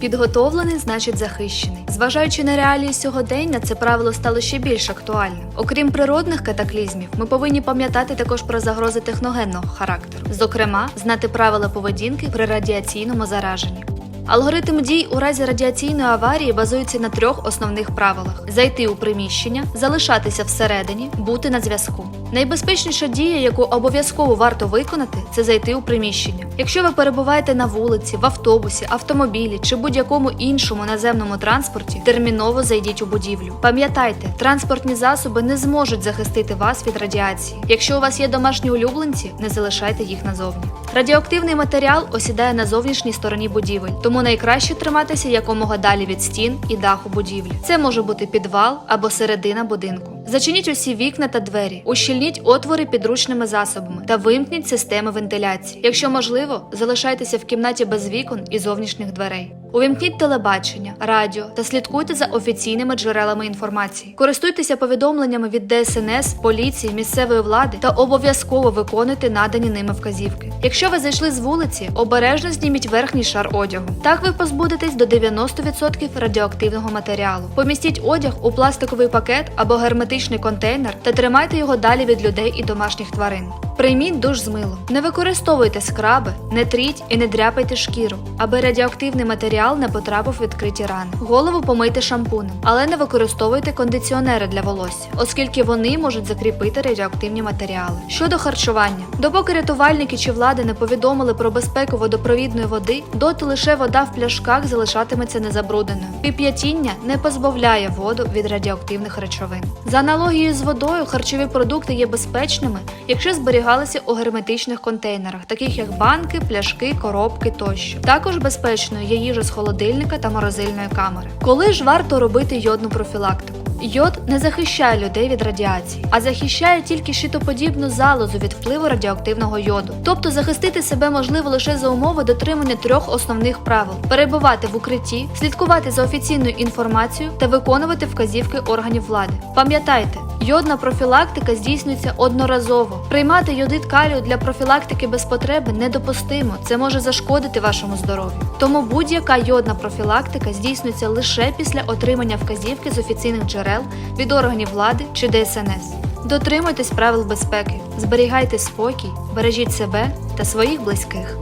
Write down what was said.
Підготовлений значить захищений. Зважаючи на реалії сьогодення, це правило стало ще більш актуальним. Окрім природних катаклізмів, ми повинні пам'ятати також про загрози техногенного характеру, зокрема, знати правила поведінки при радіаційному зараженні. Алгоритм дій у разі радіаційної аварії базується на трьох основних правилах: зайти у приміщення, залишатися всередині, бути на зв'язку. Найбезпечніша дія, яку обов'язково варто виконати, це зайти у приміщення. Якщо ви перебуваєте на вулиці, в автобусі, автомобілі чи будь-якому іншому наземному транспорті, терміново зайдіть у будівлю. Пам'ятайте, транспортні засоби не зможуть захистити вас від радіації. Якщо у вас є домашні улюбленці, не залишайте їх назовні. Радіоактивний матеріал осідає на зовнішній стороні будівель, тому найкраще триматися якомога далі від стін і даху будівлі. Це може бути підвал або середина будинку. Зачиніть усі вікна та двері, ущільніть отвори підручними засобами та вимкніть системи вентиляції. Якщо можливо, залишайтеся в кімнаті без вікон і зовнішніх дверей. Увімкніть телебачення, радіо та слідкуйте за офіційними джерелами інформації. Користуйтеся повідомленнями від ДСНС, поліції, місцевої влади та обов'язково виконуйте надані ними вказівки. Якщо ви зайшли з вулиці, обережно зніміть верхній шар одягу. Так ви позбудетесь до 90% радіоактивного матеріалу. Помістіть одяг у пластиковий пакет або герметичний контейнер та тримайте його далі від людей і домашніх тварин. Прийміть душ з милом. Не використовуйте скраби, не тріть і не дряпайте шкіру, аби радіоактивний матеріал не потрапив в відкриті рани. Голову помийте шампунем, але не використовуйте кондиціонери для волосся, оскільки вони можуть закріпити радіоактивні матеріали. Щодо харчування, допоки рятувальники чи влада не повідомили про безпеку водопровідної води, доти лише вода в пляшках залишатиметься незабрудненою. Кип'ятіння не позбавляє воду від радіоактивних речовин. За аналогією з водою, харчові продукти є безпечними, якщо зберігалися у герметичних контейнерах, таких як банки, пляшки, коробки тощо. Також безпечною є їжа з холодильника та морозильної камери. Коли ж варто робити йодну профілактику? Йод не захищає людей від радіації, а захищає тільки щитоподібну залозу від впливу радіоактивного йоду. Тобто захистити себе можливо лише за умови дотримання трьох основних правил: перебувати в укритті, слідкувати за офіційною інформацією та виконувати вказівки органів влади. Пам'ятайте, йодна профілактика здійснюється одноразово. Приймати йодит калію для профілактики без потреби недопустимо. Це може зашкодити вашому здоров'ю. Тому будь-яка йодна профілактика здійснюється лише після отримання вказівки з офіційних джерел від органів влади чи ДСНС. Дотримуйтесь правил безпеки, зберігайте спокій, бережіть себе та своїх близьких.